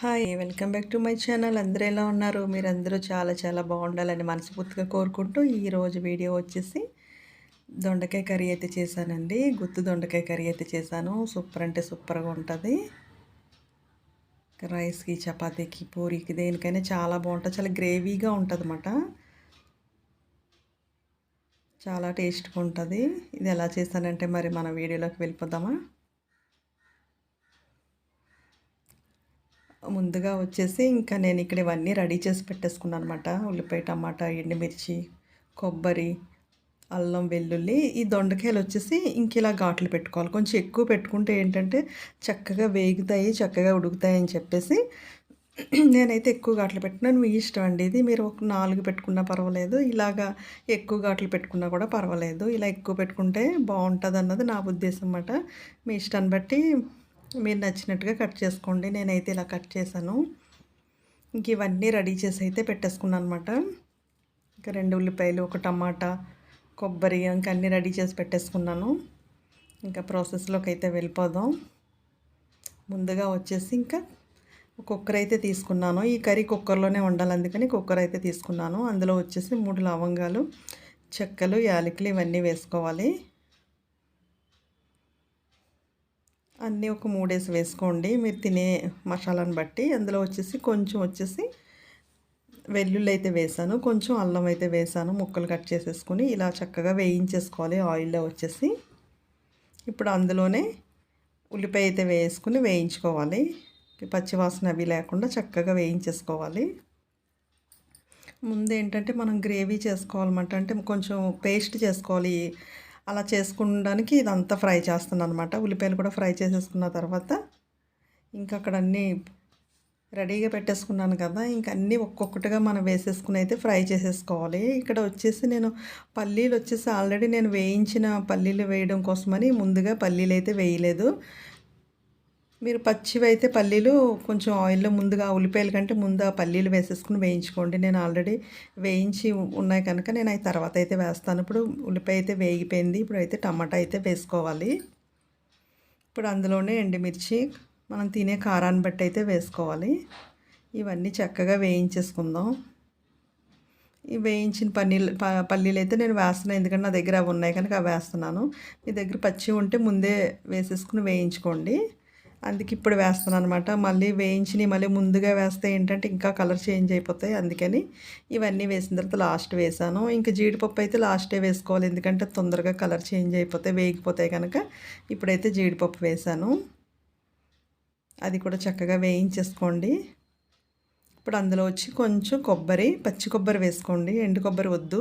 Hi welcome back to my channel. అందరూ ఎలా ఉన్నారు? మీరందరూ చాలా చాలా బాగుండాలని మనస్ఫూర్తిగా కోరుకుంటూ ఈరోజు వీడియో వచ్చేసి దొండకాయ కర్రీ అయితే చేశానండి. గుత్తు దొండకాయ కర్రీ అయితే చేశాను. సూపర్ అంటే సూపర్గా ఉంటుంది. రైస్కి చపాతీకి పూరికి దేనికైనా చాలా బాగుంటుంది. చాలా గ్రేవీగా ఉంటుంది అన్నమాట చాలా టేస్ట్గా ఉంటుంది. ఇది ఎలా చేశానంటే మరి మన వీడియోలోకి వెళ్ళిపోదామా? ముందుగా వచ్చేసి ఇంకా నేను ఇక్కడ ఇవన్నీ రెడీ చేసి పెట్టేసుకున్నాను అనమాట ఉల్లిపాయ టమాటా ఎండుమిర్చి కొబ్బరి అల్లం వెల్లుల్లి ఈ దొండకాయలు వచ్చేసి ఇంక ఇలా ఘాట్లు పెట్టుకోవాలి. కొంచెం ఎక్కువ పెట్టుకుంటే ఏంటంటే చక్కగా వేగుతాయి చక్కగా ఉడుకుతాయి అని చెప్పేసి నేనైతే ఎక్కువ ఘాట్లు పెట్టినాను మీ ఇష్టం అండి ఇది? మీరు ఒక నాలుగు పెట్టుకున్నా పర్వాలేదు. ఇలాగా ఎక్కువ ఘాట్లు పెట్టుకున్నా కూడా పర్వాలేదు. ఇలా ఎక్కువ పెట్టుకుంటే బాగుంటుంది అన్నది నా ఉద్దేశం అన్నమాట. మీ ఇష్టాన్ని బట్టి మీరు నచ్చినట్టుగా కట్ చేసుకోండి. నేనైతే ఇలా కట్ చేశాను. ఇంక ఇవన్నీ రెడీ చేసి అయితే పెట్టేసుకున్నాను అనమాట ఇంకా రెండు ఉల్లిపాయలు ఒక టమాటా కొబ్బరి ఇంకా అన్నీ రెడీ చేసి పెట్టేసుకున్నాను. ఇంకా ప్రాసెస్లోకి అయితే వెళ్ళిపోదాం. ముందుగా వచ్చేసి ఇంకా కుక్కర్ అయితే తీసుకున్నాను. ఈ కర్రీ కుక్కర్లోనే ఉండాలి అందుకని కుక్కర్ అయితే తీసుకున్నాను. అందులో వచ్చేసి మూడు లవంగాలు చెక్కలు యాలకులు ఇవన్నీ వేసుకోవాలి. అన్నీ ఒక మూడేసి వేసుకోండి. మీరు తినే మసాలాను బట్టి అందులో వచ్చేసి కొంచెం వచ్చేసి వెల్లుల్లి అయితే వేసాను. కొంచెం అల్లం అయితే వేసాను. ముక్కలు కట్ చేసేసుకుని ఇలా చక్కగా వేయించేసుకోవాలి. ఆయిల్లో వచ్చేసి ఇప్పుడు అందులోనే ఉల్లిపాయ అయితే వేసుకుని వేయించుకోవాలి. పచ్చివాసన అవి లేకుండా చక్కగా వేయించేసుకోవాలి. ముందు ఏంటంటే మనం గ్రేవీ చేసుకోవాలన్నమాట. అంటే కొంచెం పేస్ట్ చేసుకోవాలి. అలా చేసుకోవడానికి ఇదంతా ఫ్రై చేస్తాను అనమాట ఉల్లిపాయలు కూడా ఫ్రై చేసేసుకున్న తర్వాత ఇంకా అక్కడ అన్నీ రెడీగా పెట్టేసుకున్నాను కదా. ఇంకా అన్నీ ఒక్కొక్కటిగా మనం వేసేసుకుని అయితే ఫ్రై చేసేసుకోవాలి. ఇక్కడ వచ్చేసి నేను పల్లీలు వచ్చేసి ఆల్రెడీ నేను వేయించిన పల్లీలు వేయడం కోసమని ముందుగా పల్లీలు అయితే వేయలేదు. మీరు పచ్చివి అయితే పల్లీలు కొంచెం ఆయిల్లో ముందుగా ఉల్లిపాయల కంటే ముందు ఆ పల్లీలు వేసేసుకుని వేయించుకోండి. నేను ఆల్రెడీ వేయించి ఉన్నాయి కనుక నేను అవి తర్వాత అయితే వేస్తాను. ఇప్పుడు ఉల్లిపాయ అయితే వేగిపోయింది. ఇప్పుడు అయితే టమాటా అయితే వేసుకోవాలి. ఇప్పుడు అందులోనే ఎండుమిర్చి మనం తినే కారాన్ని బట్టి అయితే వేసుకోవాలి. ఇవన్నీ చక్కగా వేయించేసుకుందాం. ఈ వేయించిన పన్నీలు పల్లీలు అయితే నేను వేస్తున్నాను. ఎందుకంటే నా దగ్గర అవి ఉన్నాయి కనుక అవి వేస్తున్నాను. మీ దగ్గర పచ్చి ఉంటే ముందే వేసేసుకుని వేయించుకోండి. అందుకే ఇప్పుడు వేస్తాను అనమాట మళ్ళీ వేయించి మళ్ళీ ముందుగా వేస్తే ఏంటంటే ఇంకా కలర్ చేంజ్ అయిపోతాయి. అందుకని ఇవన్నీ వేసిన తర్వాత లాస్ట్ వేసాను. ఇంకా జీడిపప్పు అయితే లాస్టే వేసుకోవాలి. ఎందుకంటే తొందరగా కలర్ చేంజ్ అయిపోతాయి వేగిపోతాయి కనుక ఇప్పుడైతే జీడిపప్పు వేసాను. అది కూడా చక్కగా వేయించేసుకోండి. ఇప్పుడు అందులో వచ్చి కొంచెం కొబ్బరి పచ్చి కొబ్బరి వేసుకోండి. ఎండు కొబ్బరి వద్దు.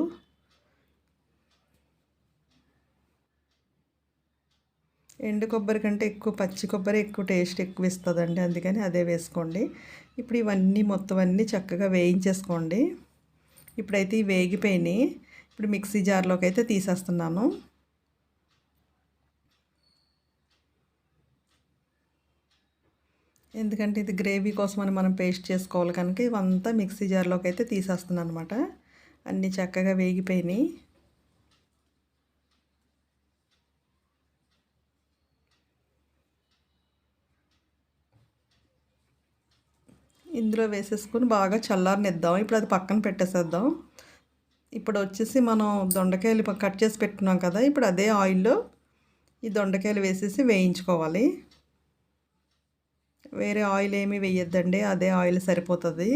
ఎండు కొబ్బరి కంటే ఎక్కువ పచ్చి కొబ్బరి ఎక్కువ టేస్ట్ ఎక్కువ ఇస్తుందండి అందుకని అదే వేసుకోండి. ఇప్పుడు ఇవన్నీ మొత్తం అన్నీ చక్కగా వేయించేసుకోండి. ఇప్పుడైతే ఇవి వేగిపోయినాయి. ఇప్పుడు మిక్సీ జార్లోకి అయితే తీసేస్తున్నాను. ఎందుకంటే ఇది గ్రేవీ కోసమని మనం పేస్ట్ చేసుకోవాలి కనుక ఇవంతా మిక్సీ జార్లోకి అయితే తీసేస్తున్నాను అనమాట అన్నీ చక్కగా వేగిపోయినాయి. ఇందులో వేసేసుకొని బాగా చల్లారనిద్దాం. ఇప్పుడు అది పక్కన పెట్టేసేద్దాం. ఇప్పుడు వచ్చేసి మనం దొండకాయలు కట్ చేసి పెట్టుకున్నాం కదా ఇప్పుడు అదే ఆయిల్లో ఈ దొండకాయలు వేసేసి వేయించుకోవాలి. వేరే ఆయిల్ ఏమీ వేయొద్దండి అదే ఆయిల్ సరిపోతుంది.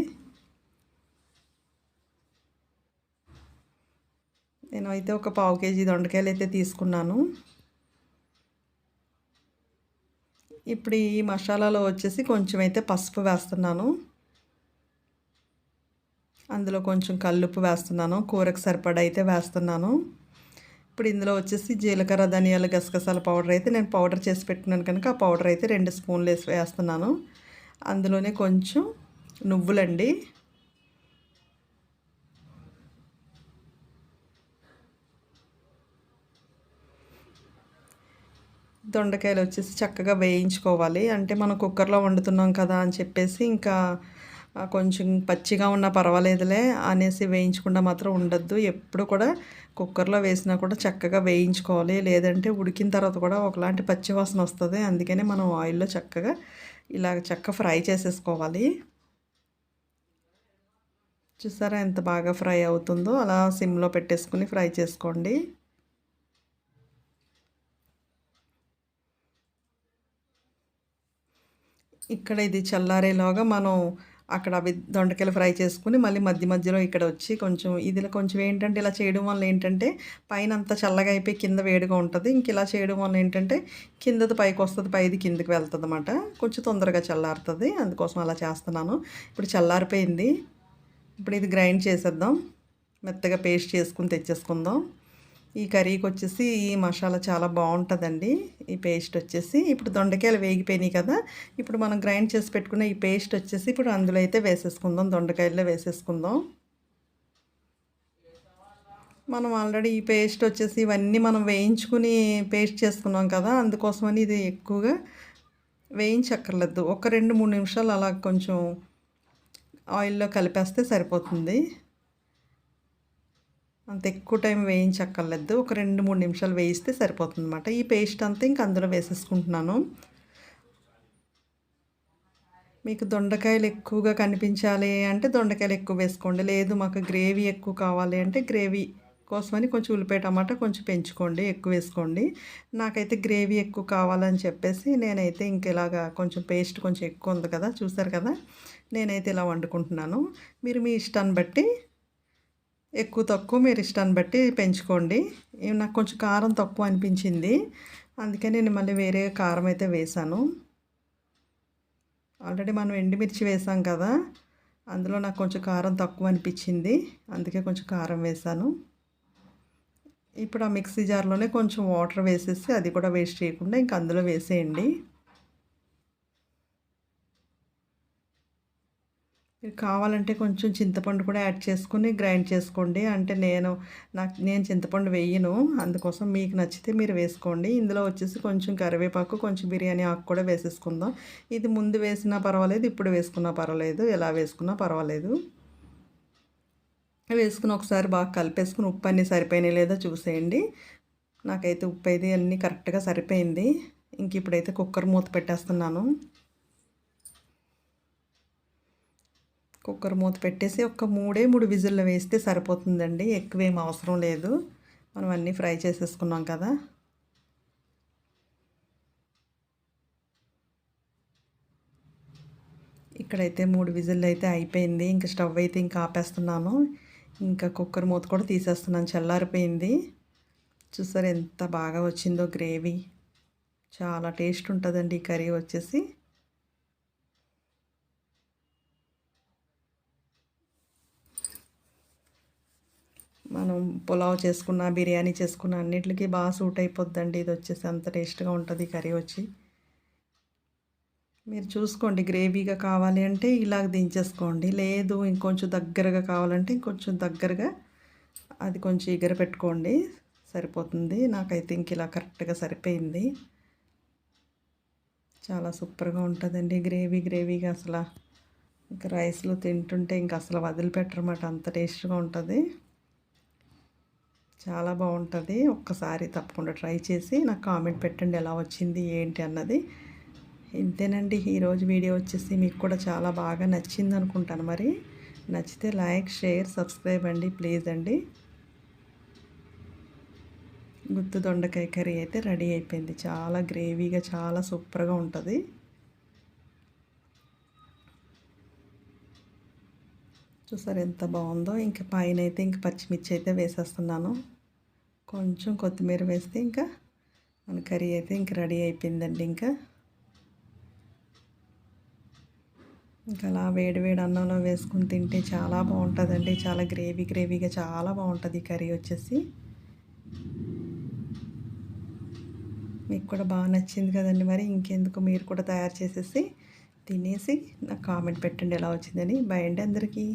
నేను అయితే ఒక పావు కేజీ దొండకాయలు అయితే తీసుకున్నాను. ఇప్పుడు ఈ మసాలాలో వచ్చేసి కొంచెం అయితే పసుపు వేస్తున్నాను. అందులో కొంచెం కల్లుప్పు వేస్తున్నాను. కూరకు సరిపడా అయితే వేస్తున్నాను. ఇప్పుడు ఇందులో వచ్చేసి జీలకర్ర ధనియాలు గసగసాల పౌడర్ అయితే నేను పౌడర్ చేసి పెట్టినాను కనుక ఆ పౌడర్ అయితే రెండు స్పూన్లు వేసి వేస్తున్నాను. అందులోనే కొంచెం నువ్వులండి. దొండకాయలు వచ్చేసి చక్కగా వేయించుకోవాలి. అంటే మనం కుక్కర్లో వండుతున్నాం కదా అని చెప్పేసి ఇంకా కొంచెం పచ్చిగా ఉన్నా పర్వాలేదులే అనేసి వేయించకుండా మాత్రం ఉండద్దు. ఎప్పుడు కూడా కుక్కర్లో వేసినా కూడా చక్కగా వేయించుకోవాలి. లేదంటే ఉడికిన తర్వాత కూడా ఒకలాంటి పచ్చి వాసన వస్తుంది. అందుకనే మనం ఆయిల్లో చక్కగా ఇలా చక్క ఫ్రై చేసేసుకోవాలి. చూసారా ఎంత బాగా ఫ్రై అవుతుందో? అలా సిమ్లో పెట్టేసుకుని ఫ్రై చేసుకోండి. ఇక్కడ ఇది చల్లారేలాగా మనం అక్కడ అవి దొండకాయలు ఫ్రై చేసుకుని మళ్ళీ మధ్య మధ్యలో ఇక్కడ వచ్చి కొంచెం ఇదిలో కొంచెం ఏంటంటే ఇలా చేయడం వల్ల ఏంటంటే పైన అంతా చల్లగా అయిపోయి కింద వేడిగా ఉంటుంది. ఇంక ఇలా చేయడం వల్ల ఏంటంటే కిందది పైకి వస్తుంది పైది కిందకి వెళ్తుంది అనమాట కొంచెం తొందరగా చల్లారుతుంది. అందుకోసం అలా చేస్తున్నాను. ఇప్పుడు చల్లారిపోయింది. ఇప్పుడు ఇది గ్రైండ్ చేసేద్దాం. మెత్తగా పేస్ట్ చేసుకుని తెచ్చేసుకుందాం. ఈ కర్రీకి వచ్చేసి ఈ మసాలా చాలా బాగుంటుందండి. ఈ పేస్ట్ వచ్చేసి ఇప్పుడు దొండకాయలు వేగిపోయినాయి కదా ఇప్పుడు మనం గ్రైండ్ చేసి పెట్టుకున్న ఈ పేస్ట్ వచ్చేసి ఇప్పుడు అందులో అయితే వేసేసుకుందాం దొండకాయల్లో వేసేసుకుందాం. మనం ఆల్రెడీ ఈ పేస్ట్ వచ్చేసి ఇవన్నీ మనం వేయించుకుని పేస్ట్ చేసుకున్నాం కదా అందుకోసమని ఇది ఎక్కువగా వేయించక్కర్లేదు. ఒక రెండు మూడు నిమిషాలు అలా కొంచెం ఆయిల్లో కలిపేస్తే సరిపోతుంది. అంత ఎక్కువ టైం వేయించక్కర్లేదు. ఒక రెండు మూడు నిమిషాలు వేయిస్తే సరిపోతుంది అనమాట ఈ పేస్ట్ అంతా ఇంక అందులో వేసేసుకుంటున్నాను. మీకు దొండకాయలు ఎక్కువగా కనిపించాలి అంటే దొండకాయలు ఎక్కువ వేసుకోండి. లేదు మాకు గ్రేవీ ఎక్కువ కావాలి అంటే గ్రేవీ కోసమని కొంచెం ఉల్లిపాయ టమాటా కొంచెం పెంచుకోండి ఎక్కువ వేసుకోండి. నాకైతే గ్రేవీ ఎక్కువ కావాలని చెప్పేసి నేనైతే ఇంక ఇలాగా కొంచెం పేస్ట్ కొంచెం ఎక్కువ ఉంది కదా చూసారు కదా? నేనైతే ఇలా వండుకుంటున్నాను. మీరు మీ ఇష్టాన్ని బట్టి ఎక్కువ తక్కువ మీరు ఇష్టాన్ని బట్టి పెంచుకోండి. నాకు కొంచెం కారం తక్కువ అనిపించింది. అందుకే నేను మళ్ళీ వేరే కారం అయితే వేసాను ఆల్రెడీ మనం ఎండుమిర్చి వేసాం కదా అందులో నాకు కొంచెం కారం తక్కువ అనిపించింది. అందుకే కొంచెం కారం వేసాను ఇప్పుడు ఆ మిక్సీ జార్లోనే కొంచెం వాటర్ వేసేసి అది కూడా వేస్ట్ చేయకుండా ఇంకా అందులో వేసేయండి. కావాలంటే కొంచెం చింతపండు కూడా యాడ్ చేసుకుని గ్రైండ్ చేసుకోండి. అంటే నేను నాకు నేను చింతపండు వేయను. అందుకోసం మీకు నచ్చితే మీరు వేసుకోండి. ఇందులో వచ్చేసి కొంచెం కరివేపాకు కొంచెం బిర్యానీ ఆకు కూడా వేసేసుకుందాం. ఇది ముందు వేసినా పర్వాలేదు ఇప్పుడు వేసుకున్నా పర్వాలేదు. ఎలా వేసుకున్నా పర్వాలేదు. వేసుకుని ఒకసారి బాగా కలిపేసుకుని ఉప్పు అన్నీ సరిపోయినాయి లేదో చూసేయండి. నాకైతే ఉప్పు అయితే అన్నీ కరెక్ట్గా సరిపోయింది. ఇంక ఇప్పుడైతే కుక్కర్ మూత పెట్టేస్తున్నాను. కుక్కర్ మూత పెట్టేసి ఒక మూడే మూడు విజిల్లు వేస్తే సరిపోతుందండి. ఎక్కువేం అవసరం లేదు. మనం అన్నీ ఫ్రై చేసేసుకున్నాం కదా. ఇక్కడైతే మూడు విజిల్లు అయితే అయిపోయింది. ఇంకా స్టవ్ అయితే ఇంకా ఆపేస్తున్నాను. ఇంకా కుక్కర్ మూత కూడా తీసేస్తున్నాను. చల్లారిపోయింది. చూసారు ఎంత బాగా వచ్చిందో గ్రేవీ. చాలా టేస్ట్ ఉంటుందండి ఈ కర్రీ వచ్చేసి. మనం పులావ్ చేసుకున్న బిర్యానీ చేసుకున్న అన్నిటికీ బాగా సూట్ అయిపోద్దండి. ఇది వచ్చేసి అంత టేస్ట్గా ఉంటుంది కర్రీ వచ్చి. మీరు చూసుకోండి గ్రేవీగా కావాలి అంటే ఇలాగ దించేసుకోండి. లేదు ఇంకొంచెం దగ్గరగా కావాలంటే ఇంకొంచెం దగ్గరగా అది కొంచెం ఎగర పెట్టుకోండి. సరిపోతుంది. నాకైతే ఇంక ఇలా కరెక్ట్గా సరిపోయింది. చాలా సూపర్గా ఉంటుందండి గ్రేవీ గ్రేవీగా అసలు. ఇంకా రైస్లో తింటుంటే ఇంకా అసలు వదిలిపెట్టరమాట అంత టేస్ట్గా ఉంటుంది. చాలా బాగుంటుంది. ఒక్కసారి తప్పకుండా ట్రై చేసి నాకు కామెంట్ పెట్టండి ఎలా వచ్చింది ఏంటి అన్నది. ఇంతేనండి. ఈరోజు వీడియో వచ్చేసి మీకు కూడా చాలా బాగా నచ్చింది అనుకుంటాను మరి. నచ్చితే లైక్ షేర్ సబ్స్క్రైబ్ అండి ప్లీజ్ అండి. గుత్తు దొండకాయ కర్రీ అయితే రెడీ అయిపోయింది. చాలా గ్రేవీగా చాలా సూపర్గా ఉంటుంది. చూసారు ఎంత బాగుందో. ఇంకా పైన అయితే ఇంక పచ్చిమిర్చి అయితే వేసేస్తున్నాను. కొంచెం కొత్తిమీర వేస్తే ఇంకా మన కర్రీ అయితే ఇంక రెడీ అయిపోయిందండి ఇంకా. ఇంకా అలా వేడి వేడి అన్నంలో వేసుకుని తింటే చాలా బాగుంటుందండి. చాలా గ్రేవీ గ్రేవీగా చాలా బాగుంటుంది ఈ కర్రీ వచ్చేసి. మీకు కూడా బాగా నచ్చింది కదండి మరి. ఇంకెందుకు మీరు కూడా తయారు చేసేసి తినేసి నాకు కామెంట్ పెట్టండి ఎలా వచ్చిందని. బయండి అండి అందరికీ.